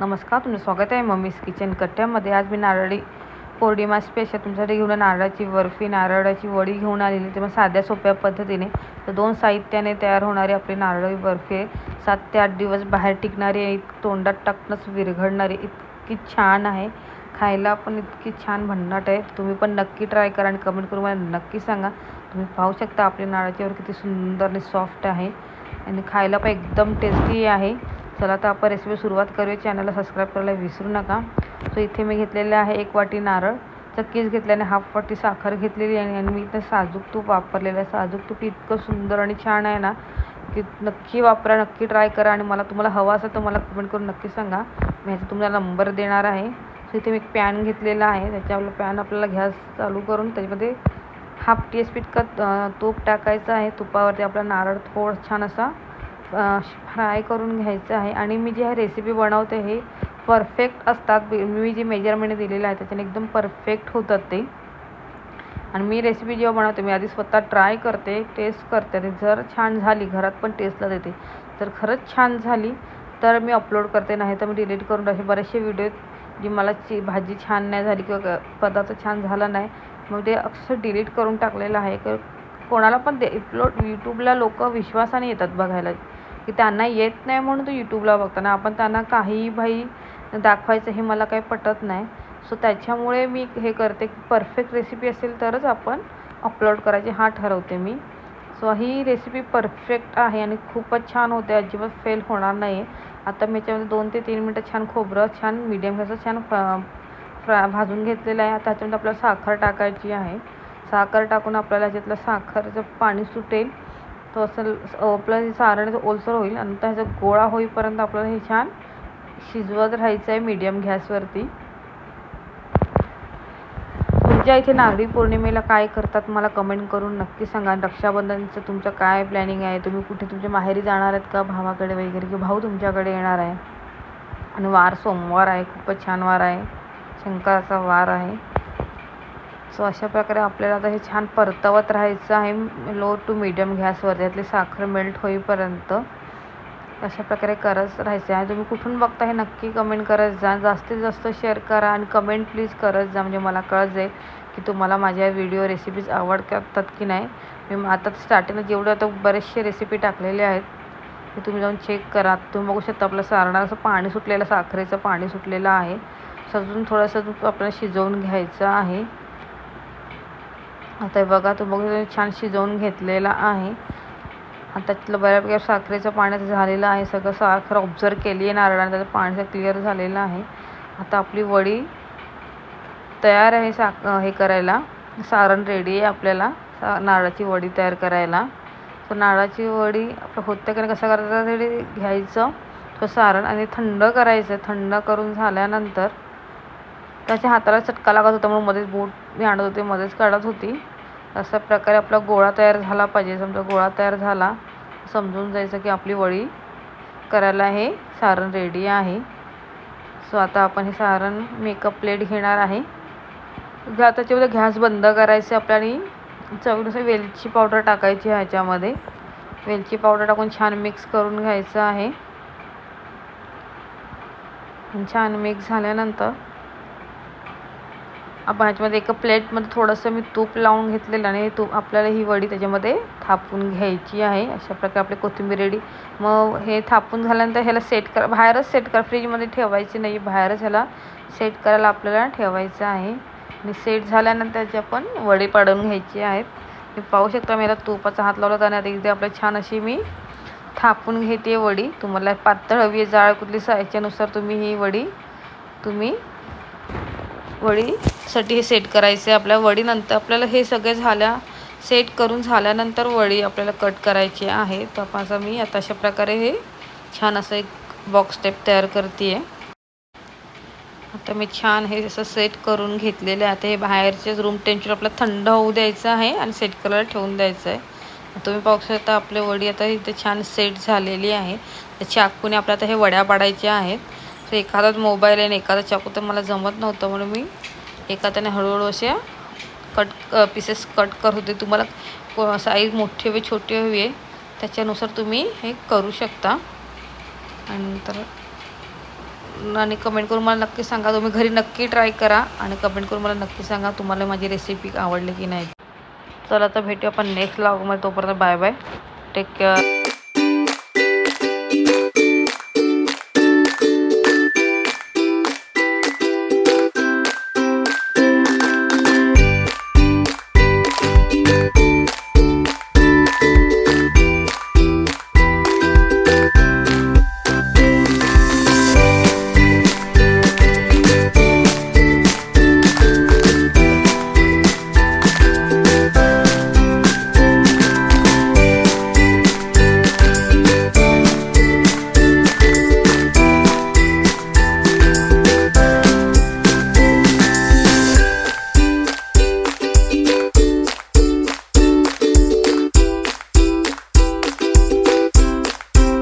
नमस्कार तुमचं स्वागत आहे मम्मीज किचन कट्ट्यामध्ये. आज मी नारळी पौर्णिमा स्पेशल तुमच्यासाठी घेऊन नारळाची बर्फी नारळाची वडी घेऊन आलेली ते मग साध्या सोप्या पद्धतीने. तर दोन साहित्याने तयार होणारी आपली नारळी बर्फी आहे. सात ते आठ दिवस बाहेर टिकणारी आहे तोंडात टाकणंच विरघळणारी. इतकी छान आहे. खायला पण इतकी छान भन्नाट आहे. तुम्ही पण नक्की ट्राय करा आणि कमेंट करून मला नक्की सांगा. तुम्ही पाहू शकता आपली नारळाची वर किती सुंदर आणि सॉफ्ट आहे. आणि खायला पण एकदम टेस्टी आहे. चला तर आपण रेसिपी सुरुवात करूया. चॅनलला सबस्क्राईब करायला विसरू नका. सो इथे मी घेतलेले आहे एक वाटी नारळ. चक्कीच घेतल्याने हाफ वाटी साखर घेतलेली आहे आणि मी इथं साजूक तूप वापरलेलं आहे. साजूक तूप इतकं सुंदर आणि छान आहे ना की नक्की वापरा नक्की ट्राय करा आणि मला तुम्हाला हवा असेल तर मला कमेंट करून नक्की सांगा. मी ह्याचा तुम्हाला नंबर देणार आहे. सो इथे मी एक पॅन घेतलेला आहे. त्याच्यावर पॅन आपल्याला गॅस चालू करून त्याच्यामध्ये हाफ टी एस इतका तूप टाकायचं आहे. तुपावरती आपला नारळ थोडं छान असा फ्राय करून घ्यायचं आहे. आणि मी जी रेसिपी बनवते हे परफेक्ट असतात. मी जे मेजरमेंट दिलेलं आहे त्याच्याने एकदम परफेक्ट होतात ते. आणि मी रेसिपी जेव्हा बनवते मी आधी स्वतः ट्राय करते टेस्ट करते. आणि जर छान झाली घरात पण टेस्टला देते. तर खरंच छान झाली तर मी अपलोड करते. नाही तर मी डिलीट करून असे बरेचसे व्हिडिओ जी मला ची भाजी छान नाही झाली किंवा पदार्थ छान झाला नाही. मग ते अक्षरशः डिलीट करून टाकलेलं आहे. कोणाला पण ते अपलोड यूट्यूबला लोक विश्वासाने येतात बघायला. की त्यांना येत नाही म्हणून तो यूट्यूबला बघताना. आपण त्यांना काहीही भाई दाखवायचं हे मला काही पटत नाही. सो त्याच्यामुळे मी हे करते की परफेक्ट रेसिपी असेल तरच आपण अपलोड करायची. हा ठरवते मी. सो ही रेसिपी परफेक्ट आहे आणि खूपच छान होते. अजिबात फेल होणार नाही आता मी याच्यामध्ये दोन ते तीन मिनटं छान खोबरं छान मीडियम घ्यायचं छान फ्रा भाजून घेतलेलं आहे. त्याच्यामध्ये आपल्याला साखर टाकायची आहे. साखर टाकून आपल्याला ह्याच्यातलं साखरचं पाणी सुटेल. तो असं आपलं सारण ओलसर होईल आणि ह्याचा गोळा होईपर्यंत आपल्याला हे छान शिजवत राहायचं आहे मीडियम गॅसवरती तुमच्या इथे नागरी पौर्णिमेला काय करतात मला कमेंट करून नक्की सांगा. रक्षाबंधनचं तुमचं काय प्लॅनिंग आहे? तुम्ही कुठे तुमच्या माहेरी जाणार आहेत का? भावाकडे वगैरे किंवा भाऊ तुमच्याकडे येणार आहे? आणि वार सोमवार आहे. खूपच छान वार आहे. शंकराचा वार आहे. सो अशा प्रकारे आपल्याला आता हे छान परतवत राहायचं आहे. लो टू मिडियम गॅसवर त्यातली साखर मेल्ट होईपर्यंत अशा प्रकारे करत राहायचं आहे. तुम्ही कुठून बघता हे नक्की कमेंट करत जा. जास्तीत जास्त शेअर करा आणि कमेंट प्लीज करत जा. म्हणजे मला कळत जाईल की तुम्हाला माझ्या व्हिडिओ रेसिपीज आवडतात की नाही. मी आता स्टार्टिंगला जेवढे आता बरेचसे रेसिपी टाकलेले आहेत ते तुम्ही जाऊन चेक करा. तुम्ही बघू शकता आपलं सारणार असं पाणी सुटलेलं साखरेचं पाणी सुटलेलं आहे. सजून थोडंसं आपल्याला शिजवून घ्यायचं आहे. आता बघा तो बघा छान शिजवून घेतलेला आहे. आता त्यातलं बऱ्यापैकी साखरेचं पाण्यात झालेलं आहे सगळं साखर ऑब्झर्व केली आहे नारळाने त्याचं पाणी क्लिअर झालेलं आहे. आता आपली वडी तयार आहे साख हे करायला. सारण रेडी आहे आपल्याला सा नारळाची वडी तयार करायला. तर नारळाची वडी आपलं होतं की कसं करायचं? तरी घ्यायचं तो सारण आणि थंड करायचं. थंड करून झाल्यानंतर त्याच्या हाताला चटका लागत होता म्हणून मध्येच बोट मी आणत होते मध्येच काढत होती. अशा प्रकारे आपला गोळा तयार झाला पाहिजे. समजा गोळा तयार झाला समजून जायचं की आपली वळी करायला हे सारण रेडी आहे. सो आता आपण हे सारण मेकअप प्लेट घेणार आहे. त्याच्यामध्ये गॅस बंद करायचे आपल्याला चवीनुसार वेलची पावडर टाकायची ह्याच्यामध्ये. वेलची पावडर टाकून छान मिक्स करून घ्यायचं आहे. छान मिक्स झाल्यानंतर आपण ह्याच्यामध्ये एका प्लेटमध्ये थोडंसं मी तूप लावून घेतलेलं आणि तूप आपल्याला ही वडी त्याच्यामध्ये थापून घ्यायची आहे. अशा प्रकारे आपली कोथिंबीर रेडी मग हे थापून झाल्यानंतर ह्याला सेट करा. बाहेरच सेट करा. फ्रीजमध्ये ठेवायची नाही. बाहेरच ह्याला सेट करायला आपल्याला ठेवायचं आहे. आणि सेट झाल्यानंतर त्याची आपण वडी पाडून घ्यायची आहेत. मी पाहू शकता मी याला तुपाचा हात लावला आणि आता इथे आपल्या छान अशी मी थापून घेते वडी. तुम्हाला पातळ हवी आहे जाळ कुठली याच्यानुसार तुम्ही ही वडी तुम्ही वडीसाठी हे सेट करायचं. आहे आपल्या वडीनंतर आपल्याला हे सगळे झाल्या सेट करून झाल्यानंतर वडी आपल्याला कट करायची आहे. तपासा मी आता अशा प्रकारे हे छान असं एक बॉक्स टाईप तयार करते आहे आता मी छान हे असं सेट करून घेतलेलं आहे. आता हे बाहेरचेच रूम टेम्परेचर आपलं थंड होऊ द्यायचं आहे आणि सेट करायला ठेवून द्यायचं आहे. तुम्ही पाहू शकता आपले वडी आता इथे छान सेट झालेली आहे. त्या चाकूने आपल्या आता हे वड्या पाडायच्या आहेत. तर एखादाच मोबाईल आहे आणि एखादा चाकू तर मला जमत नव्हतं म्हणून मी एखाद्याने हळूहळू असे कट पीसेस कट करत होते. तुम्हाला साईज मोठी हवी छोटी हवी आहे त्याच्यानुसार तुम्ही हे करू शकता. आणि नंतर आणि कमेंट करून मला नक्की सांगा. तुम्ही घरी नक्की ट्राय करा आणि कमेंट करून मला नक्की सांगा तुम्हाला माझी रेसिपी आवडली की नाही. चला तर भेटूया आपण नेक्स्ट व्लॉगमध्ये तोपर्यंत बाय बाय टेक केअर